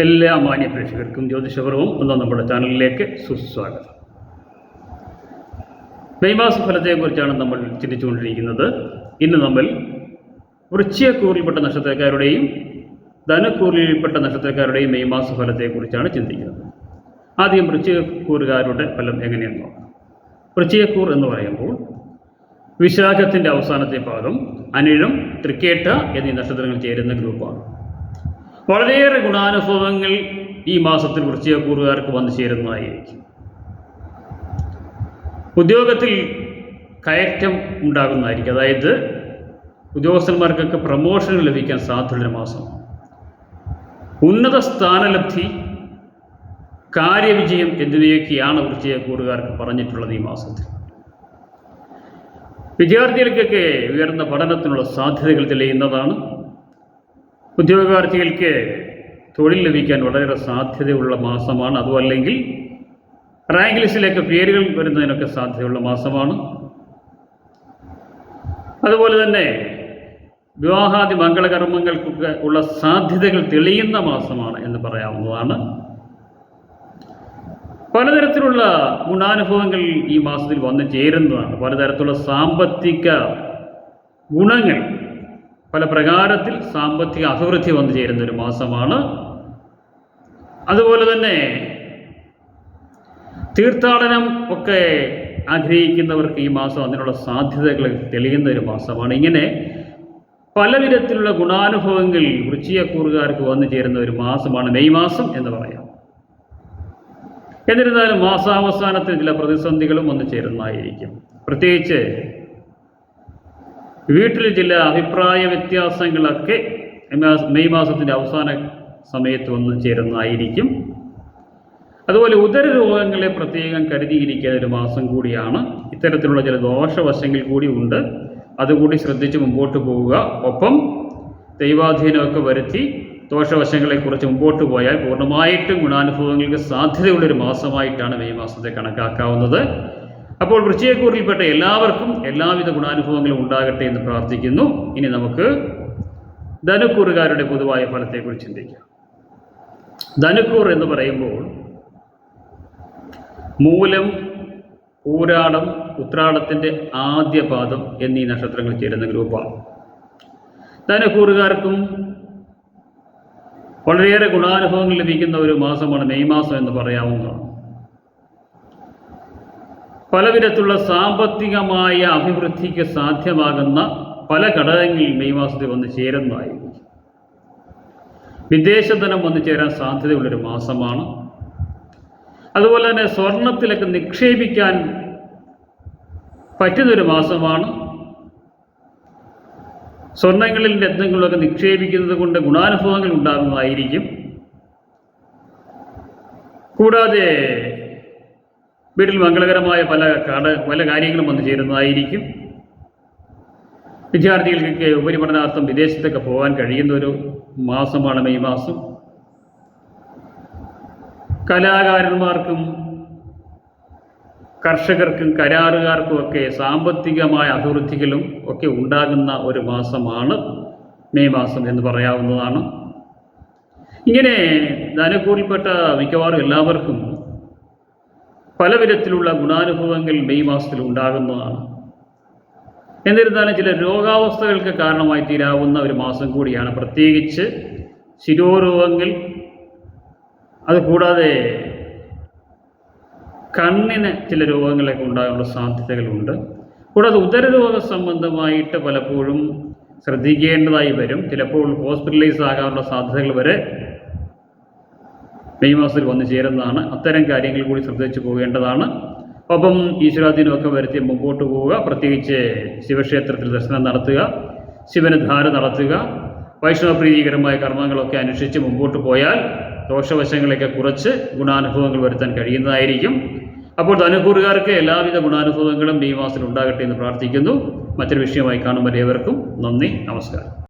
എല്ലാ മാന്യ പ്രേക്ഷകർക്കും ജ്യോതിഷപരവും ഒന്ന് നമ്മുടെ ചാനലിലേക്ക് സുസ്വാഗതം. മെയ്മാസ ഫലത്തെക്കുറിച്ചാണ് നമ്മൾ ചിന്തിച്ചുകൊണ്ടിരിക്കുന്നത്. ഇന്ന് നമ്മൾ വൃശ്ചിയക്കൂറിൽപ്പെട്ട നക്ഷത്രക്കാരുടെയും ധനക്കൂറിൽപ്പെട്ട നക്ഷത്രക്കാരുടെയും മെയ് മാസ ഫലത്തെക്കുറിച്ചാണ് ചിന്തിക്കുന്നത്. ആദ്യം വൃശ്ചികക്കൂറുകാരുടെ ഫലം എങ്ങനെയെന്ന് നോക്കാം. വൃശ്ചികക്കൂർ എന്ന് പറയുമ്പോൾ വിശാഖത്തിന്റെ അവസാനത്തെ ഭാഗം അനിഴം തൃക്കേട്ട എന്നീ നക്ഷത്രങ്ങൾ ചേരുന്ന ഗ്രൂപ്പാണ്. വളരെയേറെ ഗുണാനുഭവങ്ങൾ ഈ മാസത്തിൽ വൃശ്ചികക്കൂറുകാർക്ക് വന്നു ചേരുന്നതായിരിക്കും. ഉദ്യോഗത്തിൽ കയറ്റം ഉണ്ടാകുന്നതായിരിക്കും. അതായത് ഉദ്യോഗസ്ഥന്മാർക്കൊക്കെ പ്രമോഷൻ ലഭിക്കാൻ സാധ്യതയുള്ള മാസം. ഉന്നത സ്ഥാനലബ്ധി കാര്യവിജയം എന്നിവയൊക്കെയാണ് വൃശ്ചികക്കൂറുകാർക്ക് പറഞ്ഞിട്ടുള്ളത് ഈ മാസത്തിൽ. വിദ്യാർത്ഥികൾക്കൊക്കെ ഉയർന്ന പഠനത്തിനുള്ള സാധ്യതകൾ തെളിയുന്നതാണ്. ഉദ്യോഗാർത്ഥികൾക്ക് തൊഴിൽ ലഭിക്കാൻ വളരെ സാധ്യതയുള്ള മാസമാണ്. അതുമല്ലെങ്കിൽ റാങ്ക് ലിസ്റ്റിലേക്ക് പേരുകൾ വരുന്നതിനൊക്കെ സാധ്യതയുള്ള മാസമാണ്. അതുപോലെ തന്നെ വിവാഹാദി മംഗളകർമ്മങ്ങൾക്കൊക്കെ ഉള്ള സാധ്യതകൾ തെളിയുന്ന മാസമാണ് എന്ന് പറയാവുന്നതാണ്. പലതരത്തിലുള്ള ഗുണാനുഭവങ്ങൾ ഈ മാസത്തിൽ വന്നു ചേരുന്നതാണ്. പലതരത്തിലുള്ള സാമ്പത്തിക ഗുണങ്ങൾ പല പ്രകാരത്തിൽ സാമ്പത്തിക അഭിവൃദ്ധി വന്നു ചേരുന്ന ഒരു മാസമാണ്. അതുപോലെ തന്നെ തീർത്ഥാടനം ഒക്കെ ആഗ്രഹിക്കുന്നവർക്ക് ഈ മാസം അതിനുള്ള സാധ്യതകൾ തെളിയുന്ന ഒരു മാസമാണ്. ഇങ്ങനെ പല വിധത്തിലുള്ള ഗുണാനുഭവങ്ങൾ വൃശ്ചികക്കൂറുകാർക്ക് വന്നു ചേരുന്ന ഒരു മാസമാണ് മെയ് മാസം എന്ന് പറയാം. എന്നിരുന്നാലും മാസാവസാനത്തിൽ ചില പ്രതിസന്ധികളും വന്നു ചേരുന്നതായിരിക്കും. പ്രത്യേകിച്ച് വീട്ടിൽ ചില അഭിപ്രായ വ്യത്യാസങ്ങളൊക്കെ മെയ് മാസത്തിന്റെ അവസാന സമയത്ത് വന്നു ചേരുന്നതായിരിക്കും. അതുപോലെ ഉദര രോഗങ്ങളെ പ്രത്യേകം കരുതിയിരിക്കുന്ന ഒരു മാസം കൂടിയാണ്. ഇത്തരത്തിലുള്ള ചില ദോഷവശങ്ങൾ കൂടി ഉണ്ട്. അതുകൂടി ശ്രദ്ധിച്ച് മുമ്പോട്ട് പോവുക. ഒപ്പം ദൈവാധീനമൊക്കെ വരുത്തി ദോഷവശങ്ങളെക്കുറിച്ച് മുമ്പോട്ട് പോയാൽ പൂർണമായിട്ടും ഗുണാനുഭവങ്ങൾക്ക് സാധ്യതയുള്ളൊരു മാസമായിട്ടാണ് മെയ് മാസത്തെ കണക്കാക്കാവുന്നത്. അപ്പോൾ വൃശ്ചികക്കൂറിൽപ്പെട്ട എല്ലാവർക്കും എല്ലാവിധ ഗുണാനുഭവങ്ങളും ഉണ്ടാകട്ടെ എന്ന് പ്രാർത്ഥിക്കുന്നു. ഇനി നമുക്ക് ധനുക്കൂറുകാരുടെ പൊതുവായ ഫലത്തെക്കുറിച്ച് ചിന്തിക്കാം. ധനുക്കൂർ എന്ന് പറയുമ്പോൾ മൂലം ഊരാടം ഉത്രാടത്തിന്റെ ആദ്യ പാദം എന്നീ നക്ഷത്രങ്ങൾ ചേരുന്ന ഗ്രൂപ്പാണ്. ധനുക്കൂറുകാർക്കും വളരെയേറെ ഗുണാനുഭവങ്ങൾ ലഭിക്കുന്ന ഒരു മാസമാണ് മെയ് മാസം എന്ന് പറയാവുന്നതാണ്. പലവിധത്തിലുള്ള സാമ്പത്തികമായ അഭിവൃദ്ധിക്ക് സാധ്യമാകുന്ന പല ഘടകങ്ങളിൽ മെയ് മാസത്തിൽ വന്ന് ചേരുന്നതായിരിക്കും വിദേശധനം വന്നു ചേരാൻ സാധ്യതയുള്ളൊരു മാസമാണ്. അതുപോലെ തന്നെ സ്വർണത്തിലൊക്കെ നിക്ഷേപിക്കാൻ പറ്റുന്നൊരു മാസമാണ്. സ്വർണങ്ങളിൽ രത്നങ്ങളൊക്കെ നിക്ഷേപിക്കുന്നത് കൊണ്ട് ഗുണാനുഭവങ്ങൾ ഉണ്ടാകുന്നതായിരിക്കും. കൂടാതെ വീട്ടിൽ മംഗളകരമായ പല കട പല കാര്യങ്ങളും വന്നു ചേരുന്നതായിരിക്കും. വിദ്യാർത്ഥികൾക്കൊക്കെ ഉപരിപഠനാർത്ഥം വിദേശത്തൊക്കെ പോകാൻ കഴിയുന്ന ഒരു മാസമാണ് മെയ് മാസം. കലാകാരന്മാർക്കും കർഷകർക്കും കരാറുകാർക്കും ഒക്കെ സാമ്പത്തികമായ അഭിവൃദ്ധികളും ഒക്കെ ഉണ്ടാകുന്ന ഒരു മാസമാണ് മെയ് മാസം എന്ന് പറയാവുന്നതാണ്. ഇങ്ങനെ ധനക്കൂറിൽപ്പെട്ട മിക്കവാറും എല്ലാവർക്കും പല വിധത്തിലുള്ള ഗുണാനുഭവങ്ങൾ മെയ് മാസത്തിൽ ഉണ്ടാകുന്നതാണ്. എന്നിരുന്നാലും ചില രോഗാവസ്ഥകൾക്ക് കാരണമായി തീരാവുന്ന ഒരു മാസം കൂടിയാണ്. പ്രത്യേകിച്ച് ശിരോരോഗങ്ങൾ അതുകൂടാതെ കണ്ണിന് ചില രോഗങ്ങളൊക്കെ ഉണ്ടാകാനുള്ള സാധ്യതകളുണ്ട്. കൂടാതെ ഉദരരോഗ സംബന്ധമായിട്ട് പലപ്പോഴും ശ്രദ്ധിക്കേണ്ടതായി വരും. ചിലപ്പോൾ ഹോസ്പിറ്റലൈസ് ആകാനുള്ള സാധ്യതകൾ വരെ മെയ് മാസത്തിൽ വന്നു ചേരുന്നതാണ്. അത്തരം കാര്യങ്ങൾ കൂടി ശ്രദ്ധിച്ചു പോകേണ്ടതാണ്. ഒപ്പം ഈശ്വരാധീനമൊക്കെ വരുത്തി മുമ്പോട്ട് പോവുക. പ്രത്യേകിച്ച് ശിവക്ഷേത്രത്തിൽ ദർശനം നടത്തുക. ശിവന് ധാര നടത്തുക. വൈഷ്ണവപ്രീതികരമായ കർമ്മങ്ങളൊക്കെ അനുഷ്ഠിച്ച് മുമ്പോട്ട് പോയാൽ ദോഷവശങ്ങളെയൊക്കെ കുറച്ച് ഗുണാനുഭവങ്ങൾ വരുത്താൻ കഴിയുന്നതായിരിക്കും. അപ്പോൾ ധനുകൂറുകാർക്ക് എല്ലാവിധ ഗുണാനുഭവങ്ങളും ഈ മാസത്തിൽ ഉണ്ടാകട്ടെ എന്ന് പ്രാർത്ഥിക്കുന്നു. മറ്റൊരു വിഷയമായി കാണുമ്പോൾ ഏവർക്കും നന്ദി. നമസ്കാരം.